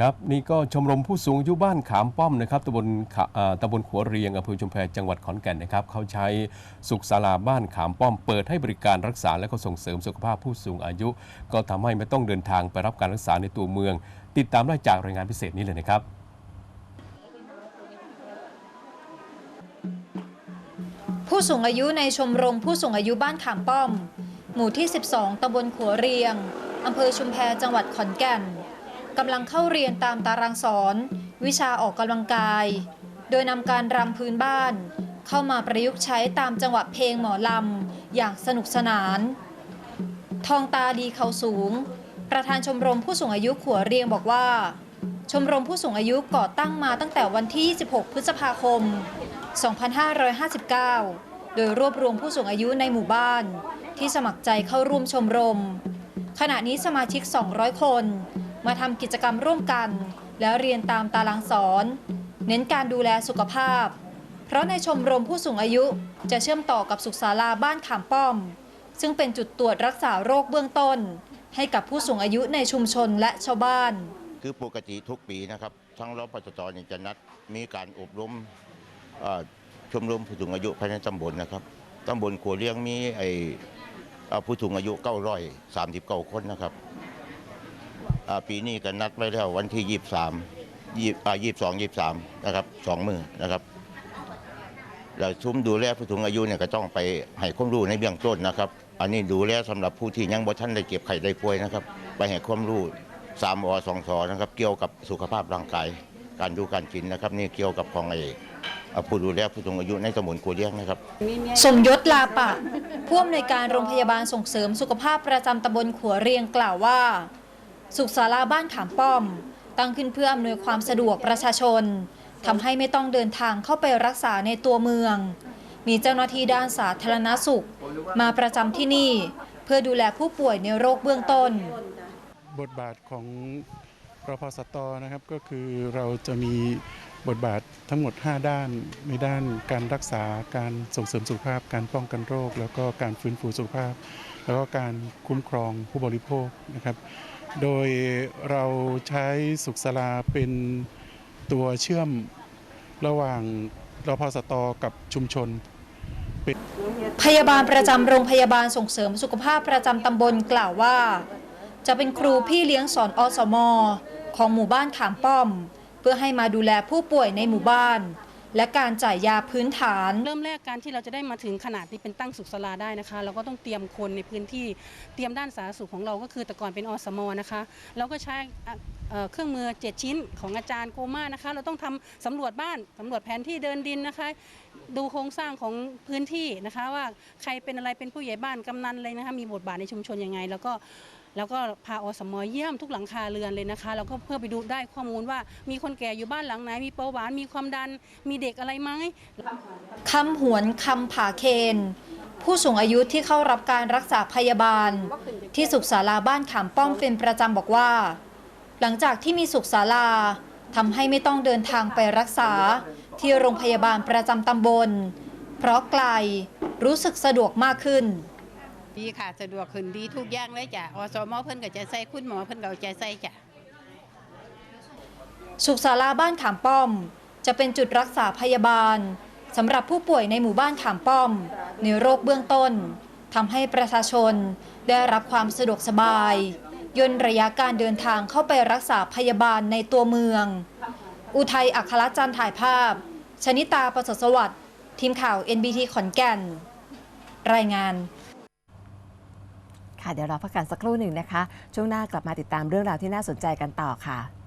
ครับนี่ก็ชมรมผู้สูงอายุบ้านขามป้อมนะครับตำบลขะอ่าตำบลขัวเรียงอำเภอชุมแพจังหวัดขอนแก่นนะครับเขาใช้สุขศาลาบ้านขามป้อมเปิดให้บริการรักษาและก็ส่งเสริมสุขภาพผู้สูงอายุ ก็ทำให้ไม่ต้องเดินทางไปรับการรักษาในตัวเมือง ติดตามได้จากรายงานพิเศษนี้เลยนะครับ ผู้สูงอายุในชมรมผู้สูงอายุบ้านขามป้อม หมู่ที่ 12 ตำบลขัวเรียง อำเภอชุมแพ จังหวัดขอนแก่น กำลังเข้าเรียนตามตารางสอน วิชาออกกำลังกาย โดยนำการรำพื้นบ้าน เข้ามาประยุกต์ใช้ตามจังหวะเพลงหมอลำ อย่างสนุกสนาน ทองตาดีเขาสูง ประธานชมรมผู้สูงอายุขัวเรียงบอกว่า ชมรมผู้สูงอายุก่อตั้งมาตั้งแต่วันที่26พฤษภาคม 2559 โดยรวบรวมผู้สูงอายุในหมู่บ้าน ที่สมัครใจเข้าร่วมชมรม ขณะนี้สมาชิก 200 คน มาทำกิจกรรมร่วมกัน แล้วเรียนตามตารางสอน เน้นการดูแลสุขภาพ เพราะในชมรมผู้สูงอายุจะเชื่อมต่อกับสุขศาลาบ้านขามป้อม ซึ่งเป็นจุดตรวจรักษาโรคเบื้องต้น ให้กับผู้สูงอายุในชุมชนและชาวบ้าน คือปกติทุกปีนะครับทั้งรปชตเนี่ยจะนัดมีการอบรมชมรมผู้สูงอายุภายในตำบลนะครับตำบลขัวเลี้ยงมีไอเอ่อผู้สูงอายุ939คนนะครับ อ่าปีนี้ก็นัดไว้แล้ววันที่ 23ยี่อ่า22 23นะครับสองมือนะครับแล้วชุมดูแลผู้สูงอายุเนี่ยก็ต้องไปให้ความรู้ในเบื้องต้นนะครับ อันนี้ดูแลสำหรับผู้ที่ยังบ่ทันได้เจ็บไข้ได้ป่วยนะครับ ไปให้ความรู้สามอสองสอนะครับ เกี่ยวกับสุขภาพร่างกาย การดูการกินนะครับ นี่เกี่ยวกับของไอ้อ่อผู้ดูแลผู้สูงอายุในตำบลกัวเลี้ยงนะครับ สมยศลาปะผู้อำนวยการโรงพยาบาลส่งเสริมสุขภาพประจำตำบลขัวเรียงกล่าวว่า สุขศาลาบ้านขามป้อม ตั้งขึ้นเพื่ออำนวยความสะดวกประชาชนทำให้ไม่ต้องเดินทางเข้าไปรักษาในตัวเมือง มีเจ้าหน้าที่ด้านสาธารณสุข มาประจำที่นี่ เพื่อดูแลผู้ป่วยในโรคเบื้องต้น บทบาทของรพสตนะครับก็คือเราจะมีบทบาททั้งหมด 5 ด้านในด้านการรักษาการส่งเสริมสุขภาพ การป้องกันโรค แล้วก็การฟื้นฟูสุขภาพ แล้วก็การคุ้มครองผู้บริโภคนะครับ โดยเราใช้สุขศาลาเป็นตัวเชื่อมระหว่างรพสตกับชุมชน พยาบาลประจำโรงพยาบาลส่งเสริมสุขภาพประจำตำบลกล่าวว่า จะเป็นครูพี่เลี้ยงสอนอสม ของหมู่บ้านขามป้อม เพื่อให้มาดูแลผู้ป่วยในหมู่บ้าน และการจ่ายยาพื้นฐาน เริ่มแรกการที่เราจะได้มาถึงขนาดที่เป็นตั้งสุขศาลาได้นะคะ เราก็ต้องเตรียมคนในพื้นที่เตรียมด้านสาธารณสุขของเราก็คือแต่ก่อนเป็นอสมนะคะ เราก็ใช้เครื่องมือ 7 ชิ้นของอาจารย์โกมานะคะ เราต้องทำสำรวจบ้านสำรวจแผนที่เดินดินนะคะ ดูโครงสร้างของพื้นที่นะคะ ว่าใครเป็นอะไรเป็นผู้ใหญ่บ้านกำนันเลยนะคะมีบทบาทในชุมชนยังไง แล้วก็ แล้วก็พาอสมเยี่ยมทุกหลังคาเรือนเลยนะคะ แล้วก็เพื่อไปดูได้ข้อมูลว่า มีคนแก่อยู่บ้านหลังไหน มีเบาหวาน มีความดัน มีเด็กอะไรไหมคำหวนคำผาเคน ผู้สูงอายุที่เข้ารับการรักษาพยาบาล ที่สุขศาลาบ้านขามป้อมเป็นประจำบอกว่า หลังจากที่มีสุขศาลาทำให้ไม่ต้องเดินทางไปรักษาที่โรงพยาบาลประจำตำบล เพราะไกลรู้สึกสะดวกมากขึ้น ดีค่ะสะดวกขึ้นดีทุกอย่างเลยจ้ะอสมเพิ่นก็จะใส่คุณหมอเพิ่นก็เอาใจใส่จ้ะสุขศาลาบ้านขามป้อม จะเป็นจุดรักษาพยาบาลสำหรับผู้ป่วยในหมู่บ้านขามป้อม ในโรคเบื้องต้นทำให้ประชาชนได้รับความสะดวกสบาย ย่นระยะการเดินทางเข้าไปรักษาพยาบาลในตัวเมือง อุทัยอัครจันทร์ถ่ายภาพ ชนิตาประเสริฐสวัสดิ์ทีมข่าว NBT ขอนแก่น รายงาน ค่ะ เดี๋ยวเราพักกันสักครู่หนึ่งนะคะ ช่วงหน้ากลับมาติดตามเรื่องราวที่น่าสนใจกันต่อค่ะ